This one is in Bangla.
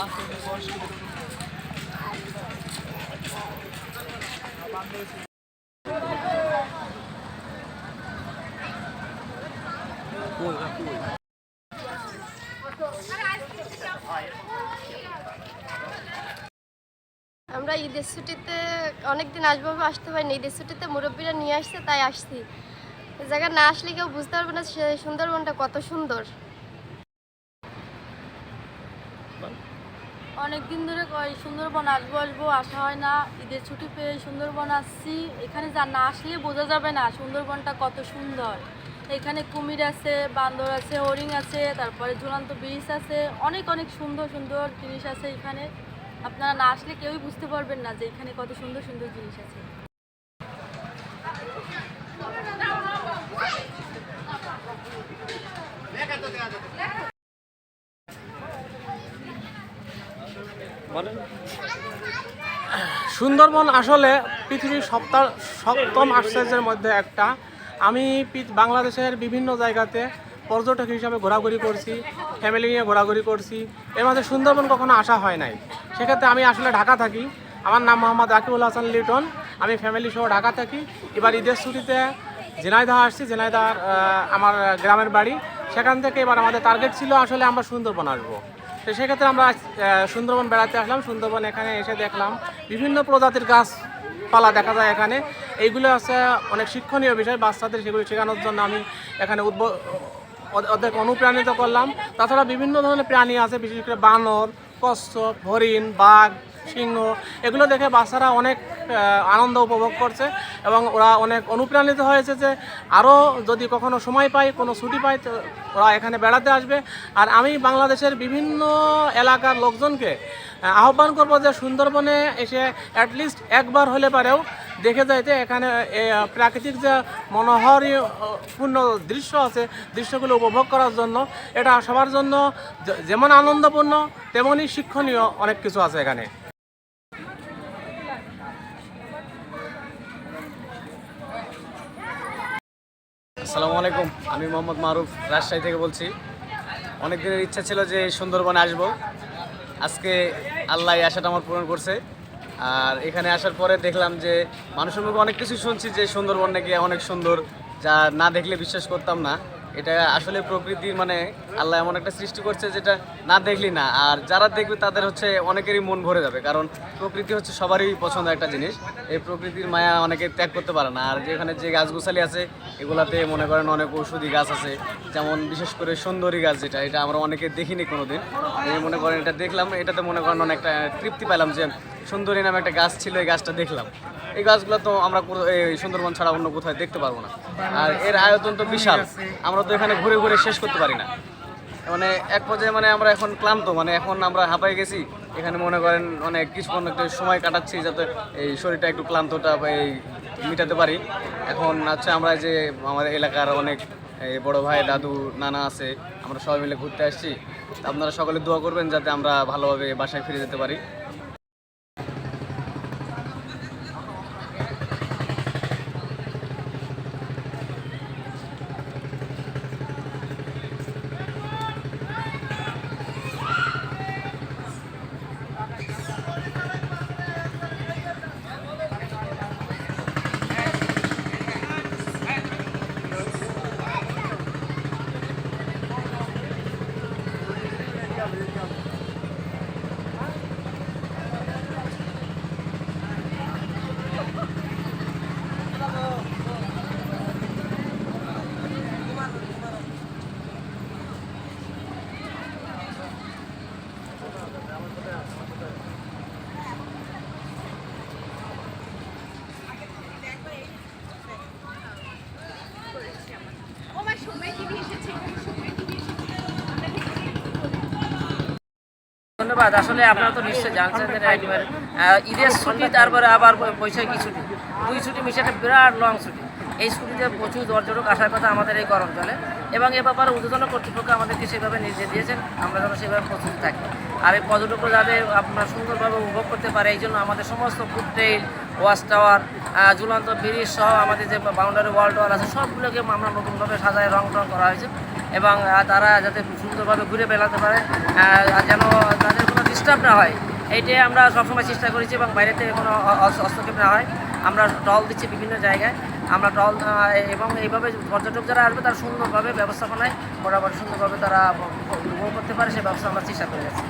আমরা ঈদের ছুটিতে অনেকদিন আসব, আসতে পারিনি ঈদের ছুটিতে মুরব্বীরা নিয়ে আসছে, তাই আসছি। জায়গা না আসলে কেউ বুঝতে পারবে না সুন্দরবনটা কত সুন্দর। অনেক দিন ধরে কয় সুন্দরবন আসব আসব আসা হয় না, ঈদের ছুটি পেয়ে সুন্দরবন আসছি। এখানে যা না আসলে বোঝা যাবে না সুন্দরবনটা কত সুন্দর। এখানে কুমির আছে, বান্দর আছে, হরিণ আছে, তারপরে ঝুলন্ত ব্রিজ আছে, অনেক অনেক সুন্দর সুন্দর জিনিস আছে এখানে। আপনারা না আসলে কেউই বুঝতে পারবেন না যে এখানে কত সুন্দর সুন্দর জিনিস আছে। সুন্দরবন আসলে পৃথিবীর সপ্তাহ সপ্তম আশ্চর্যের মধ্যে একটা। আমি বাংলাদেশের বিভিন্ন জায়গাতে পর্যটক হিসাবে ঘোরাঘুরি করছি ফ্যামিলি নিয়ে ঘোরাঘুরি করছি। এর মধ্যে সুন্দরবন কখনো আসা হয় নাই। সেক্ষেত্রে আমি আসলে ঢাকা থাকি। আমার নাম মোহাম্মদ আকিবুল হাসান লিটন। আমি ফ্যামিলি সহ ঢাকা থাকি। এবার ঈদের ছুটিতে ঝিনাইদহ আসছি। ঝিনাইদহ আমার গ্রামের বাড়ি। সেখান থেকে এবার আমাদের টার্গেট ছিল আসলে আমরা সুন্দরবন আসব। তো সেক্ষেত্রে আমরা সুন্দরবন বেড়াতে আসলাম। সুন্দরবন এখানে এসে দেখলাম বিভিন্ন প্রজাতির গাছপালা দেখা যায় এখানে। এইগুলো আছে অনেক শিক্ষণীয় বিষয়, বাচ্চাদের সেগুলো শেখানোর জন্য আমি এখানে ওদ- ওদেরকে অনুপ্রাণিত করলাম। তাছাড়া বিভিন্ন ধরনের প্রাণী আছে, বিশেষ করে বানর, কচ্ছপ, হরিণ, বাঘ সিংহ, এগুলো দেখে বাচ্চারা অনেক আনন্দ উপভোগ করছে এবং ওরা অনেক অনুপ্রাণিত হয়েছে যে আরও যদি কখনো সময় পায়, কোনো ছুটি পায়, তো ওরা এখানে বেড়াতে আসবে। আর আমি বাংলাদেশের বিভিন্ন এলাকার লোকজনকে আহ্বান করব যে সুন্দরবনে এসে অ্যাটলিস্ট একবার হলে পারেও দেখে যাইতে এখানে প্রাকৃতিক যে মনোহরী পূর্ণ দৃশ্য আছে, দৃশ্যগুলো উপভোগ করার জন্য, এটা সবার জন্য যেমন আনন্দপূর্ণ, তেমনই শিক্ষণীয় অনেক কিছু আছে এখানে। আসসালামু আলাইকুম। আমি মোহাম্মদ মারুফ, রাজশাহী থেকে বলছি। অনেক দিনের ইচ্ছা ছিল যে সুন্দরবনে আসব। আজকে আল্লাহ এই আশাটা আমার পূরণ করছে। আর এখানে আসার পরে দেখলাম যে মানুষের মুখে অনেক কিছু শুনছি যে সুন্দরবন নাকি অনেক সুন্দর, যা না দেখলে বিশ্বাস করতাম না। এটা আসলে প্রকৃতির মানে আল্লাহ এমন একটা সৃষ্টি করছে যেটা না দেখলি না। আর যারা দেখবে তাদের হচ্ছে অনেকেরই মন ভরে যাবে, কারণ প্রকৃতি হচ্ছে সবারই পছন্দ একটা জিনিস। এই প্রকৃতির মায়া অনেকে ত্যাগ করতে পারে না। আর যেখানে যে গাছগুছালি আছে, এগুলাতে মনে করেন অনেক ঔষধি গাছ আছে। যেমন বিশেষ করে সুন্দরী গাছ যেটা, এটা আমরা অনেকে দেখিনি কোনোদিন। এই মনে করেন এটা দেখলাম, এটাতে মনে করেন অনেকটা তৃপ্তি পেলাম যে সুন্দরী নামে একটা গাছ ছিল, এই গাছটা দেখলাম। এই গাছগুলো তো আমরা এই সুন্দরবন ছাড়া অন্য কোথায় দেখতে পারব না। আর এর আয়তন তো বিশাল। আমরা তো এখানে ঘুরে ঘুরে শেষ করতে পারি না। মানে এক পর্যায়ে মানে আমরা এখন ক্লান্ত মানে এখন আমরা হাঁপাই গেছি। এখানে মনে করেন অনেক কিছুক্ষণ একটু সময় কাটাচ্ছি যাতে এই শরীরটা একটু ক্লান্তটা এই মিটাতে পারি। এখন হচ্ছে আমরা যে আমাদের এলাকার অনেক এই বড় ভাই, দাদু, নানা আছে, আমরা সবাই মিলে ঘুরতে আসছি। আপনারা সকলে দোয়া করবেন যাতে আমরা ভালোভাবে বাসায় ফিরে যেতে পারি। ধন্যবাদ। আসলে আপনারা তো নিশ্চয়ই জানছেন একবার ঈদের ছুটি, তারপরে আবার বৈশাখী ছুটি। দুই ছুটি মিশে একটা বিরাট লং ছুটি। এই ছুটিতে প্রচুর পর্যটক আসার কথা আমাদের এই গরম চলে এবং এ ব্যাপারে উদ্বোধন কর্তৃপক্ষ আমাদেরকে সেভাবে নির্দেশ দিয়েছেন। আমরা যেন সেভাবে প্রস্তুত থাকি। আর এই পর্যটকরা যাতে আপনার সুন্দরভাবে উপভোগ করতে পারে, এই জন্য আমাদের সমস্ত ফুড ট্রেইল ওয়াচ টাওয়ার ঝুলন্ত ব্রিজ সহ আমাদের যে বাউন্ডারি ওয়াল টাওয়ার আছে, সবগুলোকে আমরা নতুনভাবে সাজায় রং টং করা হয়েছে। এবং তারা যাতে সুন্দরভাবে ঘুরে বেড়াতে পারে যেন তাদের কোনো ডিস্টার্ব না হয়। এইটাই আমরা সবসময় চেষ্টা করেছি এবং বাইরে থেকে কোনো হস্তক্ষেপ না হয়। আমরা টল দিচ্ছি বিভিন্ন জায়গায়। আমরা টল এবং এইভাবে পর্যটক যারা আসবে তারা সুন্দরভাবে ব্যবস্থাপনায় বরাবর সুন্দরভাবে তারা উপভোগ করতে পারে, সে ব্যবস্থা আমরা চেষ্টা করে যাচ্ছি।